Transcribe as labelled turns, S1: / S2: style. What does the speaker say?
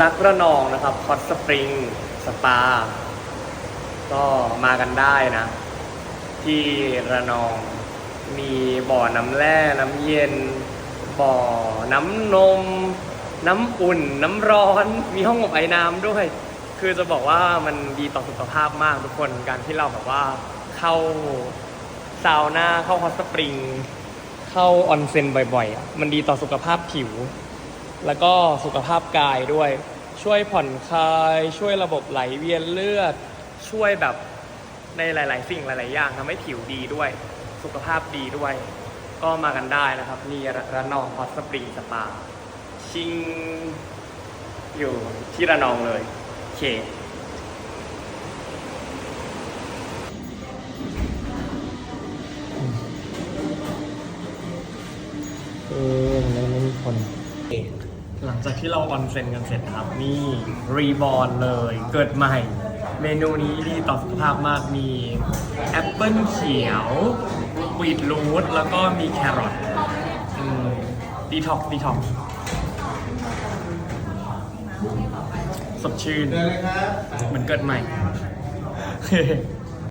S1: รักระนองนะครับฮอตสปริง สปา ก็มากันได้นะ ที่ระนองมีบ่อน้ำแร่น้ำเย็น บ่อน้ำนม น้ำอุ่น น้ำร้อน มีห้องอบไอ้น้ำด้วย คือจะบอกว่ามันดีต่อสุขภาพมากทุกคนการที่เราแบบว่าเข้าซาวน่าเข้าฮอตสปริง เข้าออนเซ็นบ่อยๆ มันดีต่อสุขภาพผิว แล้วก็สุขภาพกายด้วย ช่วยผ่อนคลาย ช่วยระบบไหลเวียนเลือด ช่วยแบบในหลาย ๆ สิ่งหลาย ๆ อย่างทำให้ผิวดีด้วย สุขภาพดีด้วย ก็มากันได้นะครับนี่ระนองฮอตสปริงสปา ชิง อยู่ที่ระนองเลยโอเคเออมันไม่มีคน หลังจากที่เราออนเซ็นกันเสร็จนะครับ นี่รีบอ r นเลย เกิดใหม่ เมนูนี้ดีต่อสุขภาพมากมีแอปเปิลเขียวบีทรูทแล้วก็มีแครอทดีท็อกดีท็อกสดชื่น เหมือนเกิดใหม่